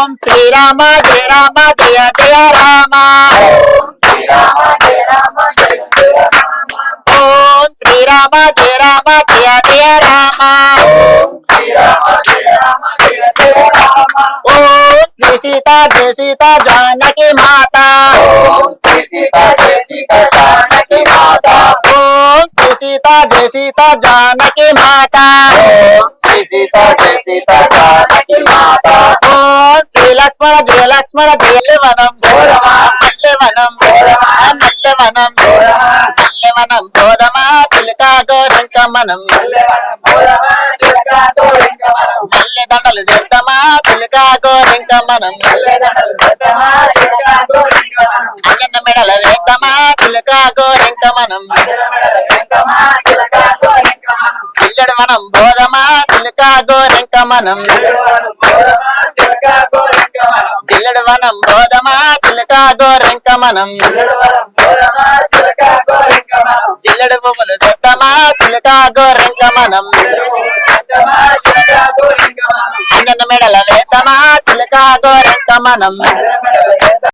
ओम श्री राम, जय राम, जय जय राम। ओम श्री राम, जय राम, जय जय राम। ओम श्री सीता, जय सीता, जानकी माता। ओम सीता, जय सीता, जानकी माता ओम श्री सीता जय सीता माता। ओम श्री सीता, जय सीता, जानकी లక్ష్మణ జయ లక్ష్మణ జయ వనం. మల్లెవనం మల్లెవనం మల్లెవనం గోదమా తిలకా గోరంక మనం మల్లె దండలు చేద్దామా? తిలకా గోరంక మనం అంజన్న మెడల వేద్దామా? తిలకా గోరంక మనం పిల్లడు మనం బోధమా? తిలకా గోరంక మనం జిల్లడు వనం బోధమా చిలకా గోరెంక మనం జిల్లడు పువ్వులు తెద్దామా చిలకా గోరెంక మనం అంజన్న మెడల వేద్దామా చిలకా గోరెంక మనం